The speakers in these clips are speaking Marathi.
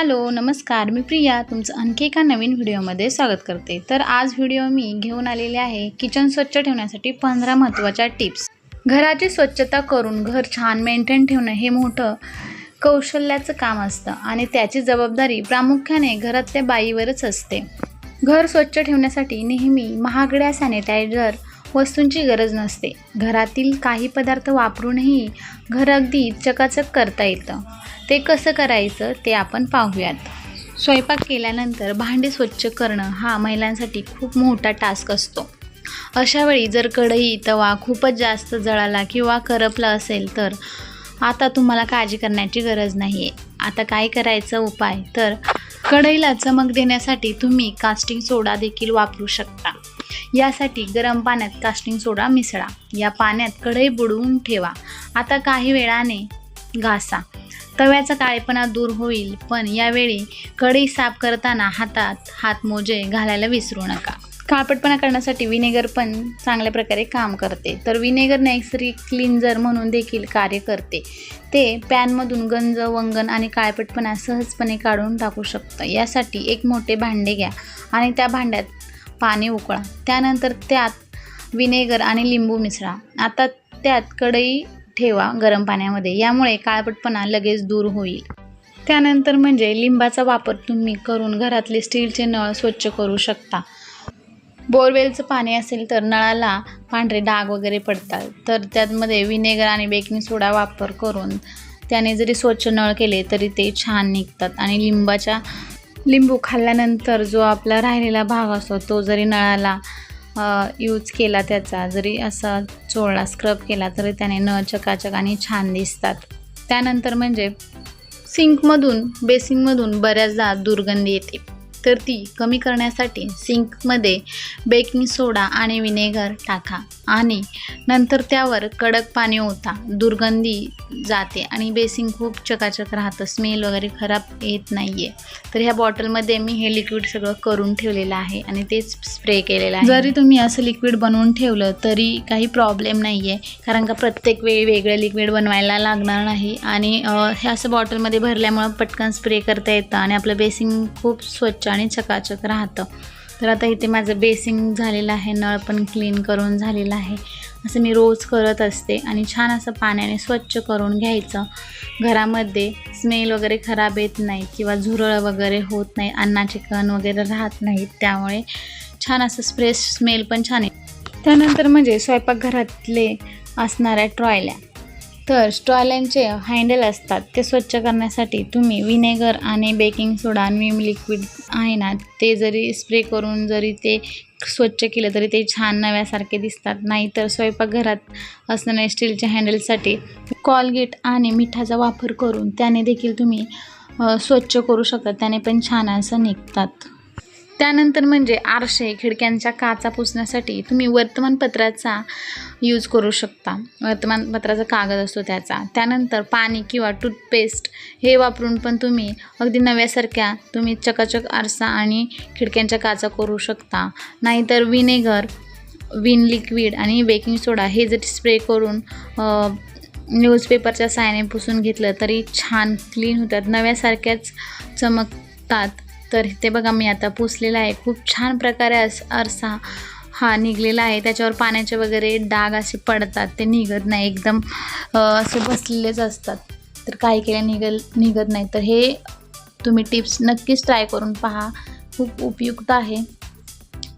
हॅलो नमस्कार. मी प्रिया तुमचं आणखी एका नवीन व्हिडिओमध्ये स्वागत करते. तर आज व्हिडिओ मी घेऊन आलेले आहे किचन स्वच्छ ठेवण्यासाठी पंधरा महत्त्वाच्या टिप्स. घराची स्वच्छता करून घर छान मेंटेन ठेवणं हे मोठं कौशल्याचं काम असतं आणि त्याची जबाबदारी प्रामुख्याने घरातल्या बाईवरच असते. घर स्वच्छ ठेवण्यासाठी नेहमी महागड्या सॅनिटायझर वस्तूंची गरज नसते. घरातील काही पदार्थ वापरूनही घर अगदी चकाचक करता येतं. ते कसं करायचं ते आपण पाहूयात. स्वयंपाक केल्यानंतर भांडी स्वच्छ करणं हा महिलांसाठी खूप मोठा टास्क असतो. अशावेळी जर कढई तवा खूपच जास्त जळाला किंवा करपला असेल तर आता तुम्हाला काळजी करण्याची गरज नाही आहे आता काय करायचं उपाय? तर कढईला चमक देण्यासाठी तुम्ही कास्टिंग सोडा देखील वापरू शकता. यासाठी गरम पाण्यात कास्टिंग सोडा मिसळा. या पाण्यात कढई बुडवून ठेवा. आता काही वेळाने घासा. तव्याचा काळेपणा दूर होईल पण यावेळी कढई साफ करताना हातात हातमोजे घालायला विसरू नका. काळपटपणा करण्यासाठी विनेगर पण चांगल्या प्रकारे काम करते. तर विनेगर नैसर्गिक क्लिन्झर म्हणून देखील कार्य करते. ते पॅनमधून गंज वंगण आणि काळपटपणा सहजपणे काढून टाकू शकतं. यासाठी एक मोठे भांडे घ्या आणि त्या भांड्यात पाणी उकळा. त्यानंतर त्यात विनेगर आणि लिंबू मिसळा. आता त्यात कढई ठेवा गरम पाण्यामध्ये. यामुळे काळपटपणा लगेच दूर होईल. त्यानंतर म्हणजे लिंबाचा वापर तुम्ही करून घरातले स्टीलचे नळ स्वच्छ करू शकता. बोरवेलचं पाणी असेल तर नळाला पांढरे डाग वगैरे पडतात. तर त्यामध्ये विनेगर आणि बेकिंग सोडा वापर करून त्याने जरी स्वच्छ नळ केले तरी ते छान निघतात आणि लिंबाच्या लिंबू खाल्ल्यानंतर जो आपला राहिलेला भाग असतो तो जरी नळाला यूज केला त्याचा जरी असा चोळला स्क्रब केला तरी त्याने नळ चकाचक आणि छान दिसतात. त्यानंतर म्हणजे सिंकमधून बेसिंगमधून बऱ्याचदा दुर्गंधी येते. तर ती कमी करण्यासाठी सिंकमध्ये बेकिंग सोडा आणि विनेगर टाका. आणि नंतर त्यावर कडक पाणी होता दुर्गंधी जाते आणि बेसिंग खूप चकाचक राहतं स्मेल वगैरे खराब येत नाही आहे तर ह्या बॉटलमध्ये मी हे लिक्विड सगळं करून ठेवलेलं आहे आणि तेच स्प्रे केलेलं आहे. जरी तुम्ही असं लिक्विड बनवून ठेवलं तरी काही प्रॉब्लेम नाही आहे कारण का प्रत्येक वेळी वेगळं लिक्विड बनवायला लागणार नाही आणि हे असं बॉटलमध्ये भरल्यामुळं पटकन स्प्रे करता येतं आणि आपलं बेसिंग खूप स्वच्छ आणि चकाचक राहतं. तर आता इथे माझं बेसिंग झालेलं आहे नळ पण क्लीन करून झालेलं आहे. असं मी रोज करत असते आणि छान असं पाण्याने स्वच्छ करून घ्यायचं. घरामध्ये स्मेल वगैरे खराब येत नाही किंवा झुरळ वगैरे होत नाही अन्नाचे कण वगैरे राहत नाहीत त्यामुळे छान असं स्प्रेस स्मेल पण छान आहे त्यानंतर म्हणजे स्वयंपाकघरातले असणाऱ्या ट्रॉयल्या तर स्टॉयल्यांचे हँडल असतात. ते स्वच्छ करण्यासाठी तुम्ही विनेगर आणि बेकिंग सोडा आणि विम लिक्विड आहे ना ते जरी स्प्रे करून जरी ते स्वच्छ केलं तरी ते छान नव्यासारखे दिसतात. नाहीतर स्वयंपाकघरात असणाऱ्या स्टीलच्या हँडलसाठी कॉलगेट आणि मिठाचा वापर करून त्याने देखील तुम्ही स्वच्छ करू शकता. त्याने पण छान असं निघतात. त्यानंतर म्हणजे आरशे खिडक्यांच्या काचा पुसण्यासाठी तुम्ही वर्तमानपत्राचा यूज करू शकता. वर्तमानपत्राचा कागद असतो त्याचा. त्यानंतर पाणी किंवा टूथपेस्ट हे वापरून पण तुम्ही अगदी नव्यासारख्या तुम्ही चकाचक आरसा आणि खिडक्यांच्या काचा करू शकता. नाहीतर विनेगर विन लिक्विड आणि बेकिंग सोडा हे जर स्प्रे करून न्यूजपेपरच्या सायने पुसून घेतलं तरी छान क्लीन होतात. नव्यासारख्याच चमकतात. तर ते बघा मी आता पुसलेला आहे. खूप छान प्रकारे अस आरसा हा निघलेला आहे. त्याच्यावर पाण्याचे वगैरे डाग असे पडतात. ते निघत नाही. एकदम असे बसलेलेच असतात. तर काही केल्या निघल निघत नाही. तर हे तुम्ही टिप्स नक्कीच ट्राय करून पहा. खूप उपयुक्त आहे.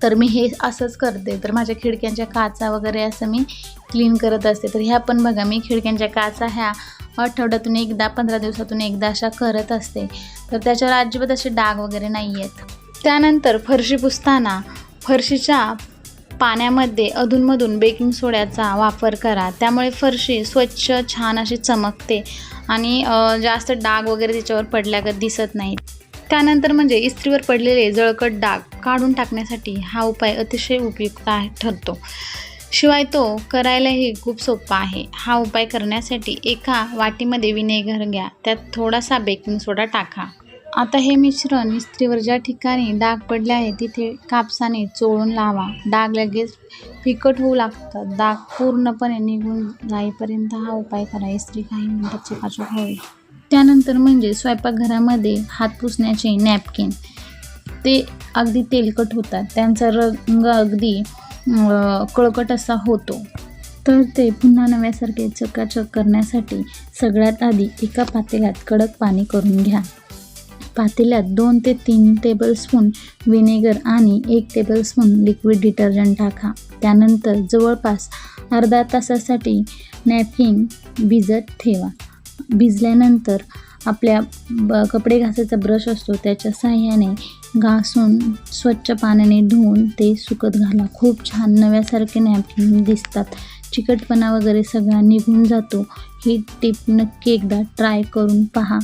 तर मी हे असंच करते. तर माझ्या खिडक्यांच्या काचा वगैरे असं मी क्लीन करत असते. तर ह्या पण बघा मी खिडक्यांच्या काचा ह्या आठवड्यातून एकदा पंधरा दिवसातून एकदा अशा करत असते. तर त्याच्यावर अजिबात असे डाग वगैरे नाही आहेत त्यानंतर फरशी पुसताना फरशीच्या पाण्यामध्ये अधूनमधून बेकिंग सोड्याचा वापर करा. त्यामुळे फरशी स्वच्छ छान अशी चमकते आणि जास्त डाग वगैरे त्याच्यावर पडल्यागत दिसत नाहीत. त्यानंतर म्हणजे इस्त्रीवर पडलेले जळकट डाग काढून टाकण्यासाठी हा उपाय अतिशय उपयुक्त आहे ठरतो. शिवाय तो करायलाही खूप सोपा आहे. हा उपाय करण्यासाठी एका वाटीमध्ये विनेगर घ्या त्यात थोडासा बेकिंग सोडा टाका. आता हे मिश्रण इस्त्रीवर ज्या ठिकाणी डाग पडले आहे तिथे कापसाने चोळून लावा. डाग लगेच फिकट होऊ लागतात. डाग पूर्णपणे निघून जाईपर्यंत हा उपाय करा. इस्त्री काही मिनिटात चकाचक होईल. त्यानंतर म्हणजे स्वयंपाकघरामध्ये हात पुसण्याचे नॅपकिन ते अगदी तेलकट होतात. त्यांचा रंग अगदी कळकट असा होतो. तर ते पुन्हा नव्यासारखे चकाचक करण्यासाठी सगळ्यात आधी एका पातेल्यात कडक पाणी करून घ्या. पातेल्यात दोन ते तीन टेबलस्पून व्हिनेगर आणि एक टेबलस्पून लिक्विड डिटर्जंट टाका. त्यानंतर जवळपास अर्धा तासासाठी नॅपकिन भिजत ठेवा. भिजल्यानंतर आपल्या ब कपडे घासायचा ब्रश असतो त्याच्या साहाय्याने घासून स्वच्छ पाण्याने धुवून ते सुकत घाला. खूप छान नव्यासारखे नॅपकिन दिसतात. चिकटपणा वगैरे सगळा निघून जातो. ही टीप नक्की एकदा ट्राय करून पहा.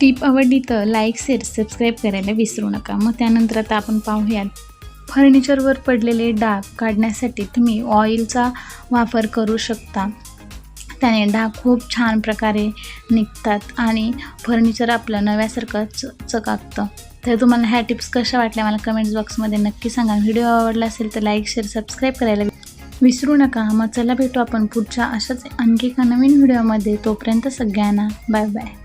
टीप आवडली तर लाईक शेअर सबस्क्राईब करायला विसरू नका. मग त्यानंतर आता आपण पाहूयात. फर्निचरवर पडलेले डाग काढण्यासाठी तुम्ही ऑइलचा वापर करू शकता. त्याने डाग खूप छान प्रकारे निघतात आणि फर्निचर आपलं नव्यासारखं च चकाकतं. तर तुम्हाला ह्या टिप्स कशा वाटल्या मला कमेंट्स बॉक्समध्ये नक्की सांगा. व्हिडिओ आवडला असेल तर लाईक शेअर सबस्क्राईब करायला विसरू नका. मग चला भेटू आपण पुढच्या अशाच आणखी एका नवीन व्हिडिओमध्ये तोपर्यंत सगळ्यांना बाय बाय